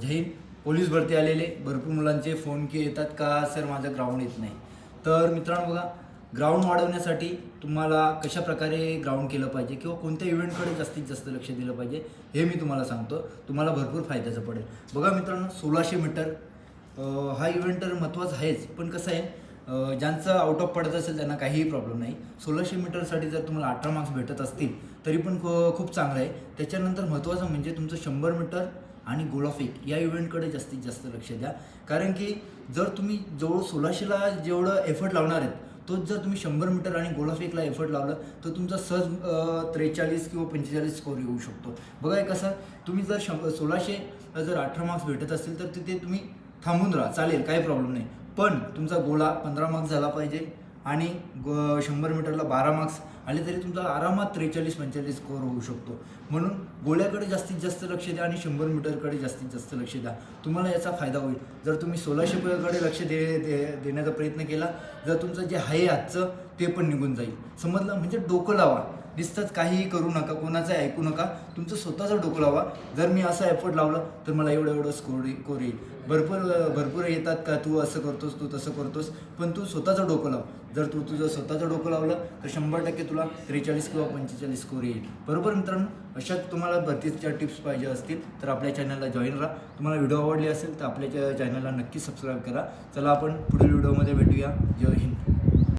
Jain police भरती आलेले भरपूर मुलांचे फोन की येतात का? सर माझं ग्राउंड येत नाही. तर मित्रांनो बघा ग्राउंड वाढवण्यासाठी तुम्हाला कशा प्रकारे ग्राउंड केलं पाहिजे किंवा कोणत्या इव्हेंटकडे जास्तीत जास्त लक्ष दिलं पाहिजे हे मी तुम्हाला सांगतो. तुम्हाला भरपूर फायद्याचं पडेल. बघा मित्रांनो सोळाशे मीटर हा इव्हेंट तर महत्त्वाचा आहेच पण कसं आहे ज्यांचं आउट ऑफ पडत असेल त्यांना काहीही प्रॉब्लेम नाही. सोळाशे मीटरसाठी जर तुम्हाला अठरा मार्क्स भेटत असतील तरी पण खूप चांगलं आहे. त्याच्यानंतर महत्त्वाचं म्हणजे तुमचं शंभर मीटर आणि गोळाफेक या इव्हेंटकडे जास्तीत जास्त लक्ष द्या. कारण की जर तुम्ही जवळ सोळाशेला जेवढं एफर्ट लावणार आहेत तोच जर तुम्ही शंभर मीटर आणि गोळाफेकला एफर्ट लावलं तर तुमचा सहज त्रेचाळीस किंवा पंचेचाळीस स्कोर येऊ शकतो. बघा एक कसं तुम्ही जर शं सोळाशे जर अठरा मार्क्स भेटत असतील तर तिथे तुम्ही थांबून राहा. चालेल काही प्रॉब्लेम नाही. पण तुमचा गोळा पंधरा मार्क्स झाला पाहिजे. आणि गो शंभर मीटरला बारा मार्क्स आले तरी तुमचा आरामात त्रेचाळीस पंचेचाळीस स्कोअर होऊ शकतो. म्हणून गोळ्याकडे जास्तीत जास्त लक्ष द्या आणि शंभर मीटरकडे जास्तीत जास्त लक्ष द्या. तुम्हाला याचा फायदा होईल. जर तुम्ही सोळाशेकडे लक्ष दे दे देण्याचा प्रयत्न केला जर तुमचं जे आहे आजचं ते पण निघून जाईल. समजलं? म्हणजे डोकं लावा. दिसतंच काहीही करू नका कोणाचं ऐकू नका. तुमचं स्वतःचं डोकं लावा. जर मी असा एफर्ट लावलं तर मला एवढं एवढं स्कोर स्कोर येईल. भरपूर भरपूर येतात का तू असं करतोस तू तसं करतोस पण तू स्वतःचं डोकं लाव. जर तू तुझं स्वतःचं डोकं लावलं तर शंभर टक्के तुला त्रेचाळीस किंवा पंचेचाळीस स्कोर येईल. बरोबर मित्रांनो? अशा तुम्हाला भरतीच्या टिप्स पाहिजे असतील तर आपल्या चॅनलला जॉईन राहा. तुम्हाला व्हिडिओ आवडली असेल तर आपल्या चॅनलला नक्की सबस्क्राईब करा. चला आपण पुढील व्हिडिओमध्ये भेटूया. जय हिंद.